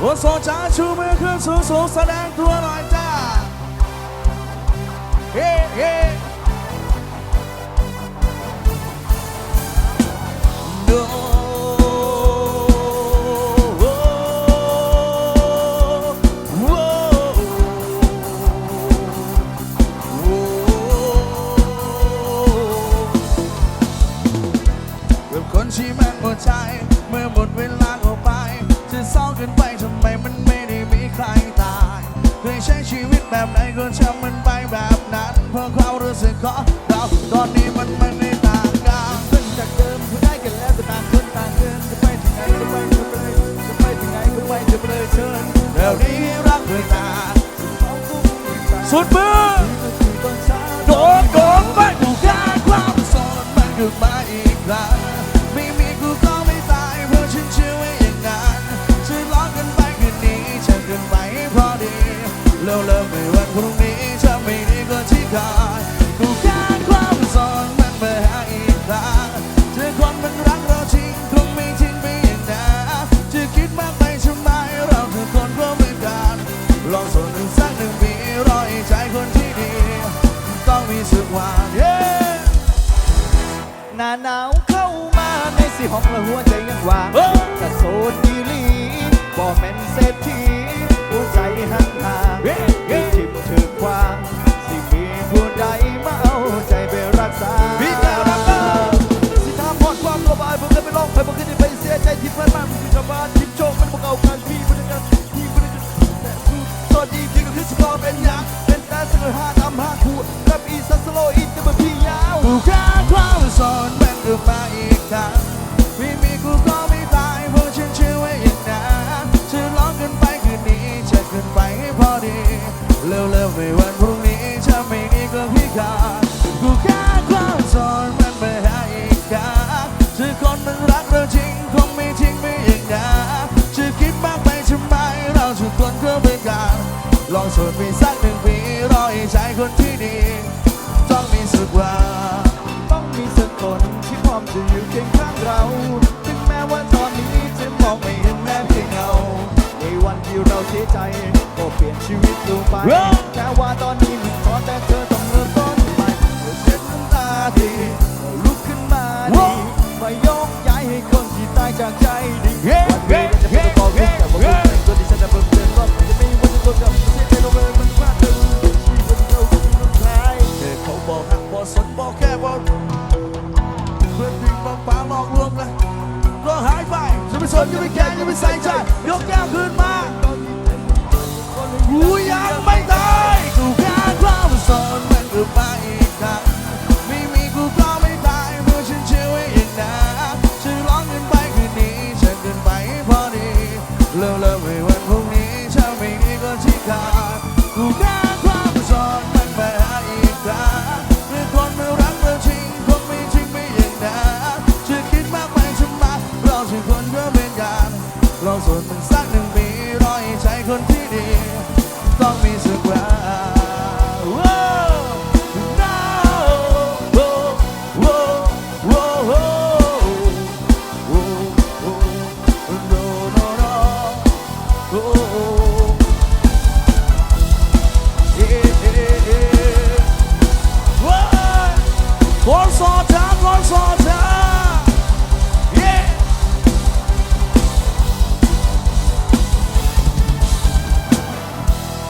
โอ้โซจ้าชูมือขึ้นสูงสูงแสดงตัวหน่อยจ้า เฮ้เฮ้ แบบไหนก็ทำมันไปแบบนั้นเพราะความรู้สึกของเราตอนนี้มันไม่ได้ต่างกันซึ่งจากเดิมคุณได้กันแล้วแต่ต่างคนต่างเดินจะไปที่ไหนก็ไปจะไปจะไปที่ไหนก็ไปจะไปเลยเชิญเดี๋ยวนี้รักเวลาสุดมือ แล้วเริ่มในวันพรุ่งนี้จะไม่ดีก็ที่ก่อนกูแค่ความโสดมันมาหาอีกครั้งเจอคนมันรักเราจริงคงไม่ทิ้งไปอย่างนั้นจะคิดมากไปทำไมเราทุกคนก็เหมือนกันลองส่วนหนึ่งสักหนึ่งปีรอให้ใจคนที่ดี ต้องมีสักวันเย้หน้าหนาวเข้ามาในสิห้องและหัวใจยังว่างเอ้ยกระโซนดีหลีบ่แม่นเศ อนมันกลับมาอีกครั้งไม่มีกูก็ไม่ตายเพราะฉันเชื่อไว้อย่างนั้นจะร้องกันไปคืนนี้จะกันไปให้พอดีเร็วๆในวันพรุ่งนี้จะไม่ดีก็พี่ขาดกูแค่ความสอนมันมาหาอีกครั้งจะคนมันรักเราจริงคงไม่ทิ้งไม่อย่างนั้นจะคิดมากไปทำไมเราทุกคนก็เป็นกันลองโสดไปสักหนึ่งปีรอให้ใจคนที่ ใจก็เปลี่ยนชีวิตลงไปแค่ว่าตอนนี้มันท้อแต่เธอต้องเริ่มต้นใหม่เมื่อเช็ดน้ำตาทีก็ลุกขึ้นมาดีมายกย้ายให้คนที่ตายจากใจดีวันนี้เราจะไม่ต้องขอคุณแต่ว่าคุณเป็นตัวที่ฉันจะเพิ่มเติมว่ามันจะไม่มีวันจะตัวกับเสียใจลงเลยมันพลาดเธอชีวิตเราจะเป็นคนใครเธอเขาบอกหักบอกสนบอกแค่บอกเพื่อนพิงบอกฟ้าหลอกลวงเลยก็หายไปจะไม่สนจะไม่แคร์จะไม่ใส่ใจยกแก้วคืน ที่ขาดกูแค่ความสนมันมาหาอีกครั้งเมื่อคนไม่รักเราจริงคงไม่จริงไม่อย่างนั้นจะคิดมากไปทำไมเราสองคนก็เป็นกันเราส่วนสักหนึ่